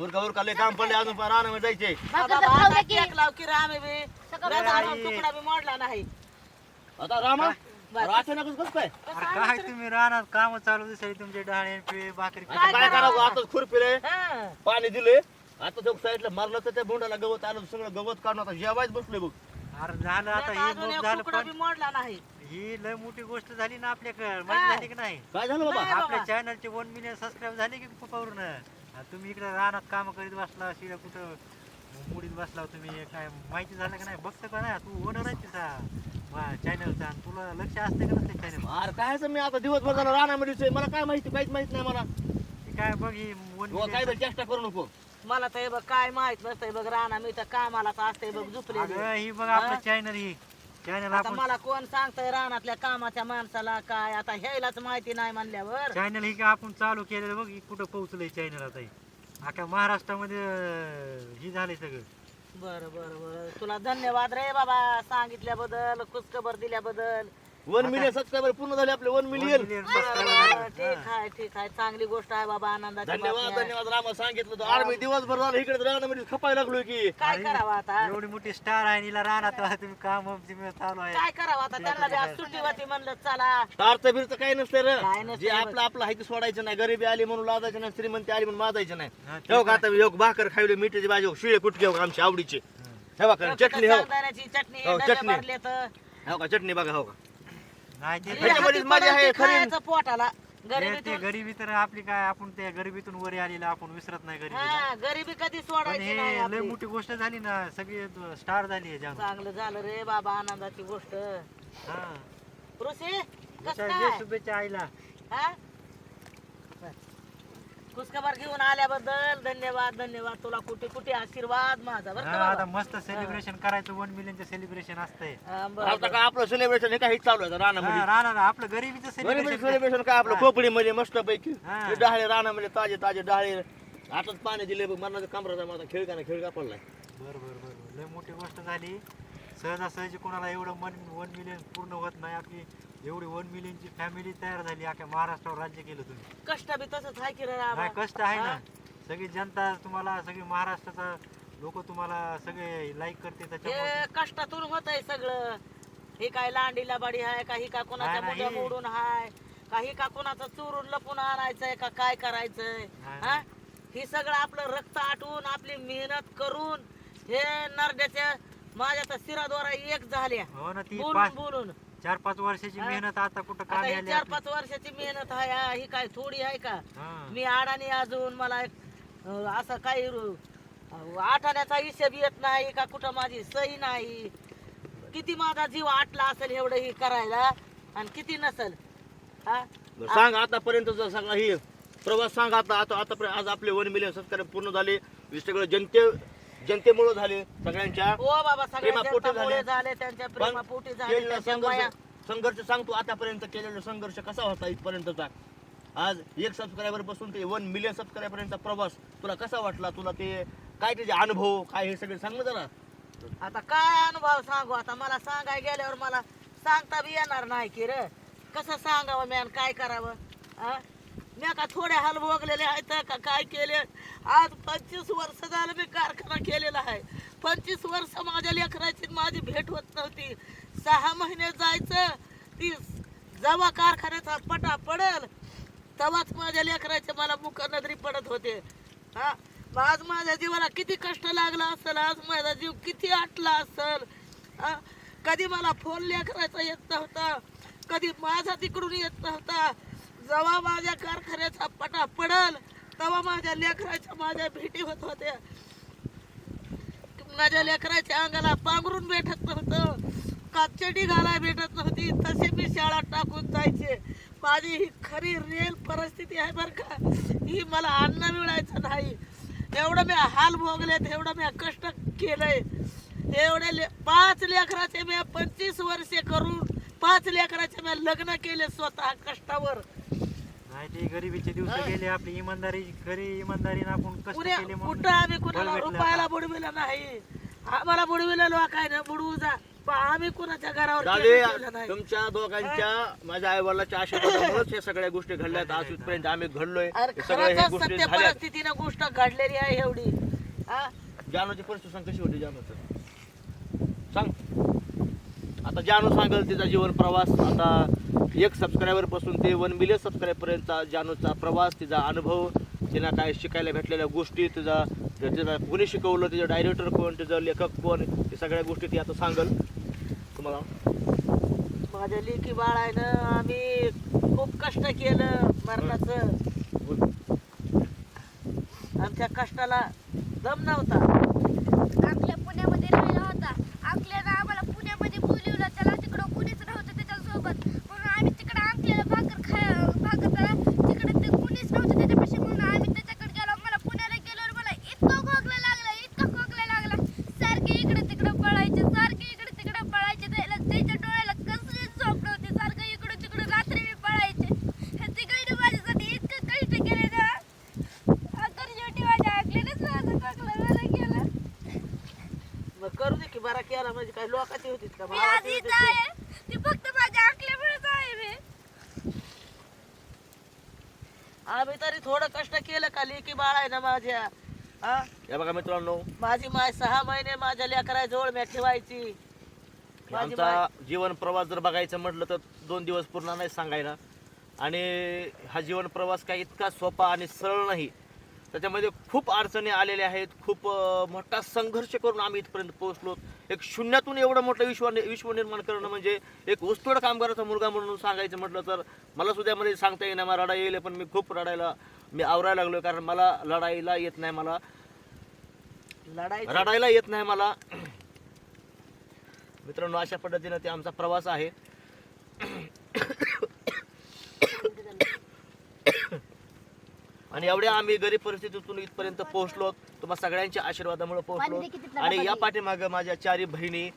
उरका लय काम पडले अजून पण रानामध्ये जायचे. भाकर बाबा, तर आता खाऊ दे की. केक लाव की राम बी. सकाळी गदा आई. लावून तुकडा बी मोडला नाही. आता रामा बरं. अरे अचानकच कसं काय अरे काय तुम्ही राहणार काम चालू दिसाय तुमचे डाळे पिळे भाकरी. आता काय करावं? आता खुरपिले हा. पाणी दिले. आता तो साईडला मारलं तर त्या बोंडाला गवत आलं सगळं गवत काढून आता जेवायच बसले बघ. अरे झालं आता ही अजून मोठ एक झालं तुकडा बी पण मोडला नाही. ही लय मोठी गोष्ट झाली ना आपल्याकडे माहिती झाली की नाही? काय झालं बाबा. आपल्या चॅनलचे वन मिलियन सबस्क्राईब झाले की तुम्ही इकडे रानात काम करीत बसला शिड्या कुठं मुडीत बसला तुम्ही काय माहिती झालं का नाही? बघतो का नाही? तू ओनर आहे तिचा चॅनलचा आणि तुला लक्ष असते का नसते चॅनल अरे काय असं मी आता दिवसभर झालं रानामध्येच आहे. मला काय माहिती काहीच माहीत नाही मला. काय बघ ही वन बुवा, काय बरं चेष्टा करू नको. मला तर हे बघ काय माहीत नसतंय बघ राणा मी तर कामालाच असते बघ झुपले अगं ही बघ आपलं चॅनल ही. चॅनल आता आपण मला कोण सांगतंय रानातल्या कामाच्या माणसाला काय? आता ह्यालाच माहिती नाही म्हणल्यावर. चॅनल ही का आपण चालू केलेलं बघ ही कुठं पोहोचलंय चॅनल आता हे. महाराष्ट्रामध्ये अं, ही झालंय सगळं. बर बर बर. तुला धन्यवाद रे बाबा सांगितल्याबद्दल खुशखबर दिल्याबद्दल. वन मिलियन सबस्क्रायबर पूर्ण झाले आपले वन मिलियन. ठीक आहे ठीक आहे. चांगली गोष्ट आहे बाबा आनंदाची धन्यवाद बातमी आहे. धन्यवाद. रामा सांगितलं तर मी दिवसभर झालं इकडे रानामध्ये खपायला लागलोय की. काय करावं आता. एवढी मोठी स्टार आहे हिला राहणार तुम्ही काम तुम्ही चालू आहे. काय करावं आता? त्यांना बी आज सुट्टी होती म्हणलं चला. स्टारचं बिरचं काही नसतं काय रे नसतंय जे. आपलं आपलं हाती सोडायचं नाही. गरिबी आली म्हणून लादायचं नाही श्रीमंती आली म्हणून माजायचं नाही. हा, ते हो का आता? योग भाकर खायले मिठाची भाजी हो, शिळे कुठके हो का आमच्या आवडीचे? हे. बघा चटणी हो. चटणी हो, डबे चटणी. भरले तर. हो का? चटणी बघा हो का? नाही ते- ह्याच्यामध्येच हाती मजा आहे, पडलं की खरी. खायचं पोटाला ते- ते गरिबीतून. गरिबी तर आपली काय आपण त्या गरिबीतून वर आलेलं आपण विसरत नाही गरिबी हा गरिबी कधी पण सोडायची हे नाही लय आपली. मोठी गोष्ट झाली ना सगळी स्टार झाली चांगलं झालं रे बाबा आनंदाची गोष्ट. हा. ऋषी कस काय? शुभेच्छा आईला. हा? खुशखबर घेऊन आल्याबद्दल धन्यवाद धन्यवाद. तुला कुठे कुठे आशीर्वाद माझा बरं हा, का आता बाबा? मस्त सेलिब्रेशन करायचं वन मिलियनचं सेलिब्रेशन असतंय. हा, बरं, आता का आपलं सेलिब्रेशन हे काही चालू आहे रानामध्ये? राहणार आपलं गरिबीचं सेलिब्रेशन सेलिब्रेशन काय आपलं खोपडीमध्ये मस्त पैकी हा. ते डहाळे रानामध्ये ताजे ताजे डहाळे आताच पाणी दिले बघ मरणाचा कमराचा माझा खेळ का खेळ का पडलाय? बर बर बर लय मोठी गोष्ट झाली. सहजासहजी कोणाला एवढं मन वन मिलियन पूर्ण होत नाही. आपली एवढी वन मिलियनची फॅमिली तयार झाली अख्या महाराष्ट्रावर राज्य केलं तुम्ही. कष्ट बी तसंच आहे की रे रामा? काय कष्ट आहे ना? सगळी जनता तुम्हाला सगळी महाराष्ट्राचा लोक तुम्हाला सगळे लाईक करते त्याच्यामुळे. हे कष्टातून होत आहे सगळं. हे काय लांडीला बाडी आहे काही का कोणाच्या नाही, मुद्या नाही. मोडून हाय काही का कोणाचं चोरून लपून आणायचंय का काय करायचंय? नाही, हा? हे सगळं आपलं रक्त आटून आपली मेहनत करून हे नरड्याच्या माझ्या तर शिराद्वारा एक झाल्या. हो ना ती बोलून पाच बोलून. चार पाच वर्षाची हा? मेहनत आता कुठं आता कामी ही आली चार आपली. पाच वर्षाची मेहनत आहे हा, ही काय थोडी आहे का हा. मी अडाणी अजून मला एक, अं, असं काही आठाण्याचा हिशेब येत नाही का कुठं माझी सही नाही किती माझा जीव आटला असेल एवढं ही करायला आणि किती नसल हा बरं, सांग आतापर्यंत सगळा ही प्रवास सांग आता आता आतापर्यंत आज आपले वन मिलियन सबस्क्राईब पूर्ण झाले हे सगळं जनते जनतेमुळे झाले सगळ्यांच्या हो बाबा सगळ्या प्रेमापोटी जनतामुळे झाले. झाले त्यांच्या पण प्रेमापोटी झाले केलेला त्यांच्या माया संघर्ष संघर्ष सांगतो आतापर्यंत केलेला संघर्ष कसा होता इथपर्यंतचा? आज एक सबस्क्रायबरपासून ते वन मिलियन सबस्क्रायबरचा प्रवास तुला कसा वाटला? तुला ते काय त्याचे अनुभव काय हे सगळे सांग ना जरा. आता काय अनुभव सांगू? आता मला सांगाय गेल्यावर मला सांगता बी येणार नाही की रे. कसं सांगावं मॅन काय करावं? मी का थोडे हाल भोगलेले आहेत का? काय केले? आज पंचवीस वर्ष झालं मी कारखाना केलेला आहे. पंचवीस वर्ष माझ्या लेकराची माझी भेट होत नव्हती. सहा महिने जायचं ती जेव्हा कारखान्याचा पटा पडल तेव्हाच माझ्या लेकराचे मला मुख नजरी पडत होते. हा? आज माझ्या जीवाला किती कष्ट लागला असेल आज माझा जीव किती आटला असेल? कधी मला फोन लेकरायचा येत नव्हता कधी माझा तिकडून येत नव्हता. जेव्हा माझ्या कारखान्याचा पटा पडल तेव्हा माझ्या लेकराच्या माझ्या भेटी होत होत्या. माझ्या लेकराच्या अंगाला पांघरून भेटत नव्हतं. काचडी घालाय भेटत नव्हती. तसे मी शाळा टाकून जायचे. माझी ही खरी रेल परिस्थिती आहे बरं का. ही मला अन्न मिळायचं नाही. एवढं मी हाल भोगलेत एवढं मी कष्ट केलंय. एवढे ले पाच लेकराचे मी पंचवीस वर्षे करून पाच लेकराचे मी लग्न केले स्वतः कष्टावर. नाही ते गरिबीचे दिवस गेले आपली इमानदारी खरी इमानदारीने आपण कष्ट पुण्या केले म्हणून कुठं आम्ही कुणाला भेटलं रुपयाला. बुडविलं नाही? आम्हाला बुडविलं लोकांना बुडवू जा. पण आम्ही कुणाच्या घरावर केलं नाही. तुमच्या दोघांच्या माझ्या आई वडिलांच्या आशीर्वादामुळेच हे सगळ्या गोष्टी घडल्यात. आज इथपर्यंत आम्ही घडलोय. अरे हे सगळ्या ह्या खरंच गोष्टी सत्य परिस्थितीनं गोष्ट घडलेली आहे एवढी. हा? जानूची परिस्थिती सांग कशी होती जानूचं? सांग. आता जानू सांगेल तिचा जीवन प्रवास. आता एक सबस्क्रायबरपासून ते वन मिलियन सबस्क्रायबर पर्यंतचा जानूचा प्रवास तिचा अनुभव तिला काय शिकायला भेटलेल्या गोष्टी तिचा तिला कोणी शिकवलं तिचं डायरेक्टर कोण तिचं लेखक कोण हे सगळ्या गोष्टी ती आता सांगल. तुम्हाला? माझ्या लेकी बाळानं आम्ही खूप कष्ट केलं मरणाचं. आमच्या कष्टाला दम नव्हता. आपल्या पुण्यामध्ये राहिला होता आपल्याला आम्हाला पुण्यामध्ये बोलवलं त्याला तिकडं कुणीच नव्हतं त्याच्यासोबत म्हणून आम्ही तिकडं अंकलेला भाकर खाय भाकर तिकडे ते कुणीच नव्हतं त्याच्यापाशी म्हणून आम्ही त्याच्याकडे गेलो मला पुण्याला गेल्यावर मला इतकं खोकला लागला इतकं खोकला लागला सारखे इकडे तिकडे पळायचे सारखे इकडे तिकडे पळायचे त्याला त्याच्या डोळ्याला कसली झोप नव्हती सारखं इकडे तिकडे रात्री मी पळायचे हे तिकडे माझ्यासाठी इतकं कष्ट केले ना आता शेवटी माझ्या आकलेनेच माझं खोकला मला गेला मग करू दे की बरा केला म्हणजे होतीच का मी आज भावाची इथं होतीच का? आहे. ती फक्त माझ्या आकल्यामुळेच आहे मी. आम्ही तरी थोडं कष्ट केलं का? लेकी बाळ आहे ना माझ्या. हा? या बघा मित्रांनो. माझी माय सहा महिने माझ्या लेकरा जवळ मी ठेवायची माझी आमचा जीवन प्रवास जर बघायचं म्हटलं तर दोन दिवस पूर्ण नाही सांगायला. आणि हा जीवन प्रवास काही इतका सोपा आणि सरळ नाही. त्याच्यामध्ये खूप अडचणी आलेल्या आहेत. खूप अं, मोठा संघर्ष करून आम्ही इथपर्यंत पोहोचलो. एक शून्यातून एवढं मोठं विश्व विश्व निर्माण करणं म्हणजे एक वस्तुड कामगाराचा मुलगा म्हणून सांगायचं म्हटलं तर मला सुद्धा मध्ये सांगता येईना मला रडा येईल पण मी खूप रडायला मी आवरायला लागलो कारण मला लढाईला येत नाही मला. लढाई रडायला येत नाही मला. मित्रांनो अशा पद्धतीनं ते आमचा प्रवास आहे. आणि एवढ्या आम्ही गरीब परिस्थितीतून इथपर्यंत पोहोचलो. तुम्हा सगळ्यांच्या आशीर्वादामुळे पोहोचलो. आणि या पाठीमागं माझ्या चारी बहिणी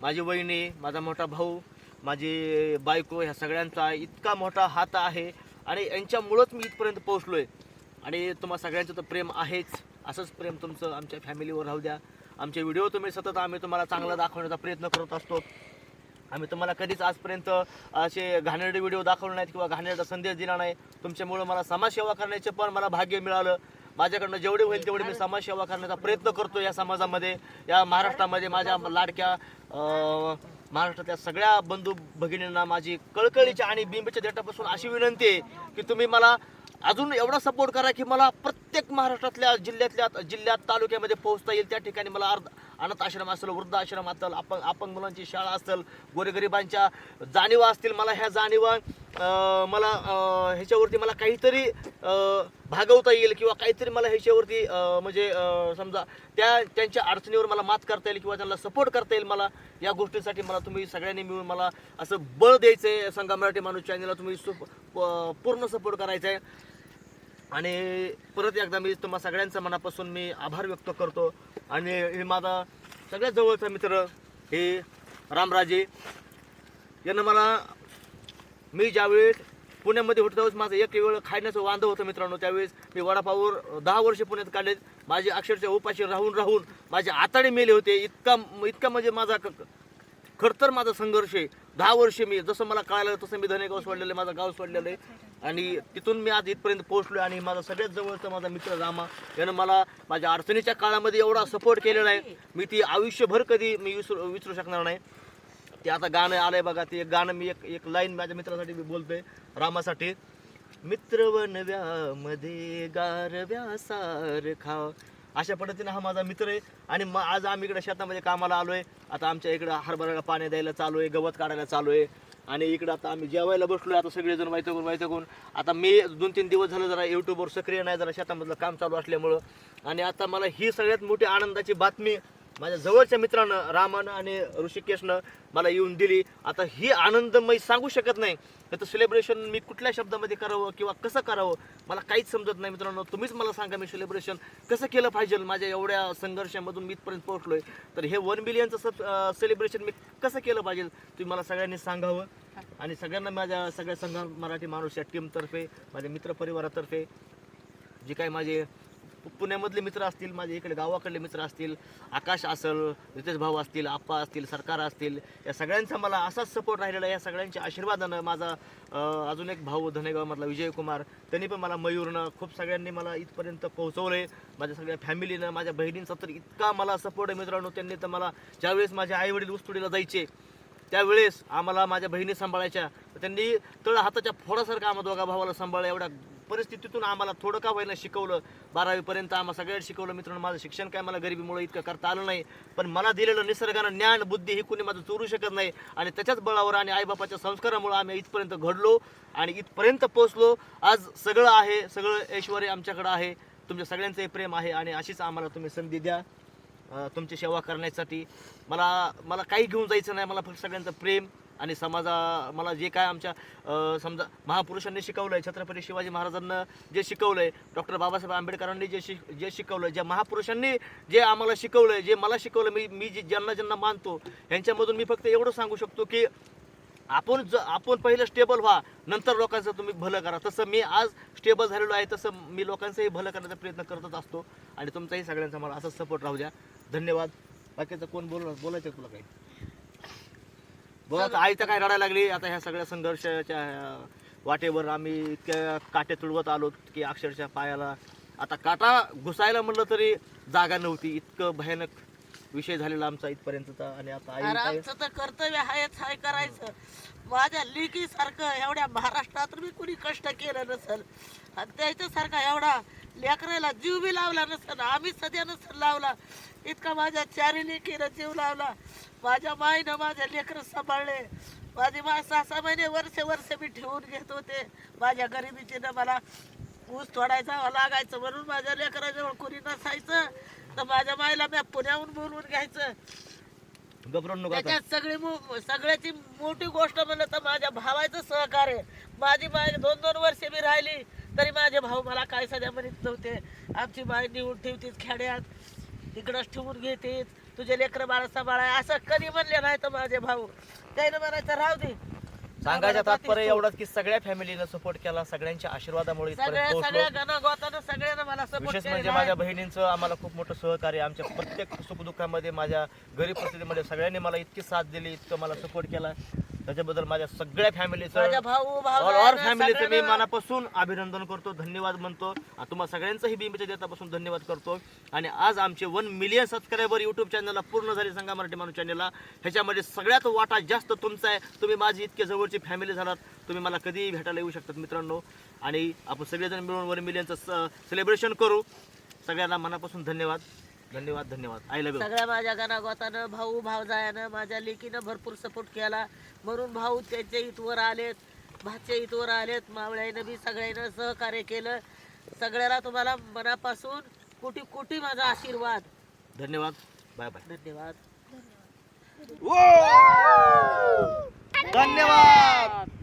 माझी वहिनी माझा मोठा भाऊ माझी बायको ह्या सगळ्यांचा इतका मोठा हात आहे. आणि यांच्यामुळंच मी इथपर्यंत पोहोचलोय. आणि तुम्हा सगळ्यांचं तर प्रेम आहेच. असंच प्रेम तुमचं आमच्या फॅमिलीवर राहू द्या. आमचे व्हिडिओ तुम्ही सतत आम्ही तुम्हाला चांगला दाखवण्याचा प्रयत्न करत असतो. आम्ही तुम्हाला कधीच आजपर्यंत असे घाणेरडे व्हिडिओ दाखवले नाहीत किंवा घाणेरडा संदेश दिला नाही. तुमच्यामुळं मला समाजसेवा करण्याचे पण मला भाग्य मिळालं. माझ्याकडनं जेवढे होईल तेवढे मी समाजसेवा करण्याचा प्रयत्न करतो या समाजामध्ये या महाराष्ट्रामध्ये माझ्या लाडक्या महाराष्ट्रातल्या सगळ्या बंधू भगिनींना माझी कळकळीच्या आणि बिंबच्या देटापासून अशी विनंती आहे की तुम्ही मला अजून एवढा सपोर्ट करा की मला प्रत्येक महाराष्ट्रातल्या जिल्ह्यातल्या जिल्ह्यात तालुक्यामध्ये पोहोचता येईल. त्या ठिकाणी मला अर्ध अनाथ आश्रम असेल वृद्ध आश्रम असेल अपंग अपंग मुलांची शाळा असेल गोरगरिबांच्या जाणीवा असतील मला ह्या जाणीवा मला ह्याच्यावरती मला काहीतरी भागवता येईल किंवा काहीतरी मला ह्याच्यावरती म्हणजे समजा त्या त्यांच्या अडचणीवर मला मात करता येईल किंवा त्यांना सपोर्ट करता येईल मला या गोष्टीसाठी मला तुम्ही सगळ्यांनी मिळून मला असं बळ द्यायचं आहे संघा मराठी माणूस चॅनलला तुम्ही सु- पूर्ण सपोर्ट करायचा आहे आणि परत एकदा मी तुम्हा सगळ्यांचा मनापासून मी आभार व्यक्त करतो. आणि हे माझा सगळ्यात जवळचा मित्र हे रामराजे यानं मला मी ज्यावेळेस पुण्यामध्ये होतो त्यावेळेस माझं एक वेळ खाण्याचं वांदं होतं मित्रांनो. त्यावेळेस मी वडापाववर दहा वर्ष पुण्यात काढलेत. माझे अक्षरशः उपाशी राहून राहून माझे आताडे मेले होते. इतका इतका म्हणजे माझा खरतर माझा संघर्ष आहे. दहा वर्ष मी जसं मला कळालं तसं मी धनेगाव सोडलेलं आहे माझं गाव सोडलेलं आहे. आणि तिथून मी आज इथपर्यंत पोहोचलो आणि माझा सगळ्यात जवळचा माझा मित्र रामा यानं मला माझ्या अडचणीच्या काळामध्ये एवढा सपोर्ट केलेला आहे. मी ती आयुष्यभर कधी मी विसरू विसरू शकणार नाही. ते आता गाणं आलंय बघा ते एक गाणं मी एक एक लाईन माझ्या मित्रासाठी मी बोलतोय रामासाठी. मित्रवनव्यामध्ये गारव्या सारखा अशा पद्धतीने हा माझा मित्र आहे. आणि मग आज आम्ही इकडे शेतामध्ये कामाला आलो आहे आता आमच्या इकडं हरभऱ्याला पाणी द्यायला चालू आहे गवत काढायला चालू आहे. आणि इकडं आता आम्ही जेवायला बसलो आहे आता सगळेजण वैतकून वैतकून आता मी दोन तीन दिवस झालं जरा यूट्यूबवर सक्रिय नाही जरा शेतामधलं काम चालू असल्यामुळं. आणि आता मला ही सगळ्यात मोठी आनंदाची बातमी माझ्या जवळच्या मित्रानं रामानं आणि ऋषिकेशनं मला येऊन दिली. आता ही आनंद मी सांगू शकत नाही. तर सेलिब्रेशन मी कुठल्या शब्दामध्ये करावं किंवा कसं करावं मला काहीच समजत नाही. मित्रांनो तुम्हीच मला सांगा मी सेलिब्रेशन कसं केलं पाहिजे? माझ्या एवढ्या संघर्षामधून मी इथपर्यंत पोहोचलोय. तर हे वन बिलियनचं सब सेलिब्रेशन मी कसं केलं पाहिजे? तुम्ही मला सगळ्यांनी सांगावं. आणि सगळ्यांना माझ्या सगळ्या संघ मराठी माणूस या टीमतर्फे माझ्या मित्रपरिवारातर्फे जे काही माझे पुण्यामधले मित्र असतील माझे इकडे गावाकडले मित्र असतील आकाश असेल रितेश भाऊ असतील आप्पा असतील सरकार असतील या सगळ्यांचा मला असाच सपोर्ट राहिलेला या सगळ्यांच्या आशीर्वादानं माझा अजून एक भाऊ धनेगावमधला विजय कुमार त्यांनी पण मला मयूरनं खूप सगळ्यांनी मला इथपर्यंत पोहोचवले माझ्या सगळ्या फॅमिलीनं माझ्या बहिणींचा तर इतका मला सपोर्ट आहे मित्रांनो. त्यांनी तर मला ज्यावेळेस माझे आईवडील उस्तुडीला जायचे त्यावेळेस आम्हाला माझ्या बहिणी सांभाळायच्या. त्यांनी तळ हाताच्या फोडासारखं आम्हा दोघा भावाला सांभाळलं. एवढ्या परिस्थितीतून आम्हाला थोडं का व्हायला शिकवलं. बारावीपर्यंत आम्हाला सगळ्यात शिकवलं. मित्रांनो माझं शिक्षण काय मला गरिबीमुळे इतकं करता आलं नाही. पण मला दिलेलं निसर्गानं ज्ञान बुद्धी ही कुणी माझं चोरू शकत नाही. आणि त्याच्याच बळावर आणि आईबापाच्या संस्कारामुळे आम्ही इथपर्यंत घडलो आणि इथपर्यंत पोहोचलो. आज सगळं आहे सगळं ऐश्वर आमच्याकडं आहे. तुमच्या सगळ्यांचंही प्रेम आहे आणि अशीच आम्हाला तुम्ही संधी द्या तुमची सेवा करण्यासाठी. मला मला काही घेऊन जायचं नाही. मला फक्त सगळ्यांचं प्रेम आणि समाजा मला जे काय आमच्या समजा महापुरुषांनी शिकवलं आहे छत्रपती शिवाजी महाराजांना जे शिकवलं आहे डॉक्टर बाबासाहेब आंबेडकरांनी जे शिक जे शिकवलं ज्या महापुरुषांनी जे आम्हाला शिकवलं आहे जे मला शिकवलं मी मी जे ज्यांना ज्यांना मानतो यांच्यामधून मी फक्त एवढं सांगू शकतो की आपण ज आपण पहिलं स्टेबल व्हा नंतर लोकांचं तुम्ही भलं करा. तसं मी आज स्टेबल झालेलो आहे तसं मी लोकांचंही भलं करण्याचा प्रयत्न करतच असतो. आणि तुमचाही सगळ्यांचा मला असाच सपोर्ट राहू द्या. धन्यवाद. बाकीचं कोण बोल बोलायचं तुला काही? बघ आता आई तर काय रडायला लागली? आता ह्या सगळ्या संघर्षाच्या वाटेवर आम्ही इतक्या काटे तुडवत आलो की अक्षरशः पायाला आता काटा घुसायला म्हणलं तरी जागा नव्हती. इतकं भयानक विषय झालेला आमचा इथपर्यंतचा आणि आता आई अरे काय आमचं तर कर्तव्य आहेच हाय करायचं. माझ्या लिकी सारखं एवढ्या महाराष्ट्रात मी कुणी कष्ट केलं नसल. आणि त्याच्यासारखा एवढा लेकराला जीव बी लावला नसल आम्ही सध्या नसल लावला. इतका माझ्या चारी लेकीनं जीव लावला. माझ्या माईनं माझ्या लेकरं सांभाळले. माझी मा सहा सहा महिने वर्ष वर्ष मी ठेवून घेत होते. माझ्या गरिबीचीनं मला ऊस तोडायचा लागायचं म्हणून माझ्या लेकराजवळ कुणी नसायचं. तर माझ्या माईला मी पुण्याहून बोलवून घ्यायचं. घबरून नको आता. त्याच्यात सगळी सगळ्याची मोठी गोष्ट म्हणलं तर माझ्या भावाचं सहकार्य. माझी माय दोन दोन वर्षे मी राहिली. तरी माझे भाऊ मला काय सध्या म्हणत नव्हते. आमची माय निवडून ठेवतीच खेड्यात. तिकडंच ठेवून घेते तुझे लेकरं बाळा सांभाळाय असं कधी म्हणले नाही तर माझे भाऊ. त्यानं म्हणायचं राहू दे. सांगायचं आम्हाला तात्पर्य. एवढंच की सगळ्या फॅमिलीनं सपोर्ट केला. सगळ्यांच्या आशीर्वादामुळे सगळ्या इथपर्यंत सगळ्या पोहोचलो. गणागोतानं सगळ्यानं मला सपोर्ट विशेष म्हणजे माझ्या बहिणींचं आम्हाला खूप मोठं सहकार्य आमच्या प्रत्येक सुखदुःखामध्ये माझ्या गरीब परिस्थितीमध्ये सगळ्यांनी मला इतकी साथ दिली इतकं मला सपोर्ट केला. त्याच्याबद्दल माझ्या सगळ्या फॅमिलीचं माझ्या भाऊ भाऊ ऑल ऑल फॅमिलीचं मी मनापासून अभिनंदन करतो धन्यवाद म्हणतो. तुम्हाला सगळ्यांचंही मी देतापासून धन्यवाद करतो. आणि आज आमचे वन मिलियन सबस्क्रायबर युट्यूब चॅनलला पूर्ण झाले सांगा मराठी माणूस चॅनलला ह्याच्यामध्ये सगळ्यात वाटा जास्त तुमचा आहे. तुम्ही माझी इतके जवळची फॅमिली झालात. तुम्ही मला कधीही भेटायला येऊ शकतात मित्रांनो. आणि आपण सगळेजण मिळून वन मिलियनचं सेलिब्रेशन करू. सगळ्यांना मनापासून धन्यवाद. धन्यवाद धन्यवाद. आय लव्ह सगळ्या माझ्या गणागोतानं भाऊ भावजायानं माझ्या लेकीनं भरपूर सपोर्ट केला. म्हणून भाऊ त्यांच्या इथवर आलेत भाच्या इथवर आलेत. मावळ्यानं बी सगळ्यांना सहकार्य केलं. सगळ्याला तुम्हाला मनापासून कोटी कोटी माझा आशीर्वाद. धन्यवाद. बाय बाय धन्यवाद. धन्यवाद.